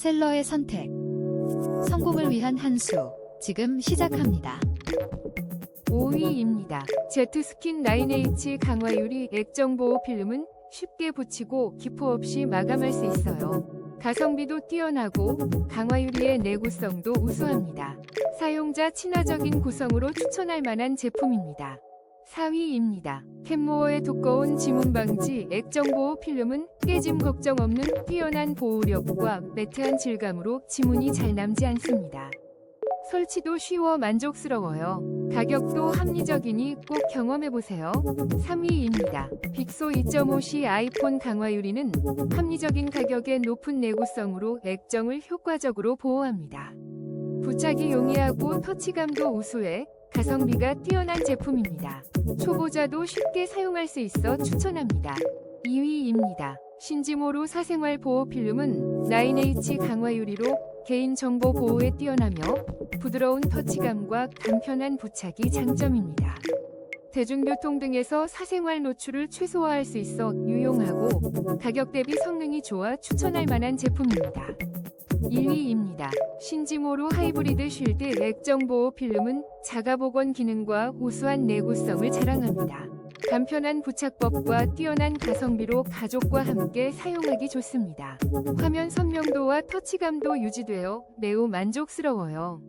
셀러의 선택. 성공을 위한 한 수. 지금 시작합니다. 5위입니다. 제트스킨 9H 강화유리 액정보호 필름은 쉽게 붙이고 기포 없이 마감할 수 있어요. 가성비도 뛰어나고 강화유리의 내구성도 우수합니다. 사용자 친화적인 구성으로 추천할 만한 제품입니다. 4위입니다. 캔모어의 두꺼운 지문 방지 액정 보호 필름은 깨짐 걱정 없는 뛰어난 보호력과 매트한 질감으로 지문이 잘 남지 않습니다. 설치도 쉬워 만족스러워요. 가격도 합리적이니 꼭 경험해보세요. 3위입니다. 빅소 2.5시 아이폰 강화 유리는 합리적인 가격에 높은 내구성으로 액정을 효과적으로 보호합니다. 부착이 용이하고 터치감도 우수해 가성비가 뛰어난 제품입니다. 초보자도 쉽게 사용할 수 있어 추천합니다. 2위입니다. 신지모로 사생활 보호 필름은 9H 강화 유리로 개인정보 보호에 뛰어나며 부드러운 터치감과 간편한 부착이 장점입니다. 대중교통 등에서 사생활 노출을 최소화할 수 있어 유용하고 가격 대비 성능이 좋아 추천할 만한 제품입니다. 1위입니다. 신지모로 하이브리드 쉴드 액정 보호 필름은 자가 복원 기능과 우수한 내구성을 자랑합니다. 간편한 부착법과 뛰어난 가성비로 가족과 함께 사용하기 좋습니다. 화면 선명도와 터치감도 유지되어 매우 만족스러워요.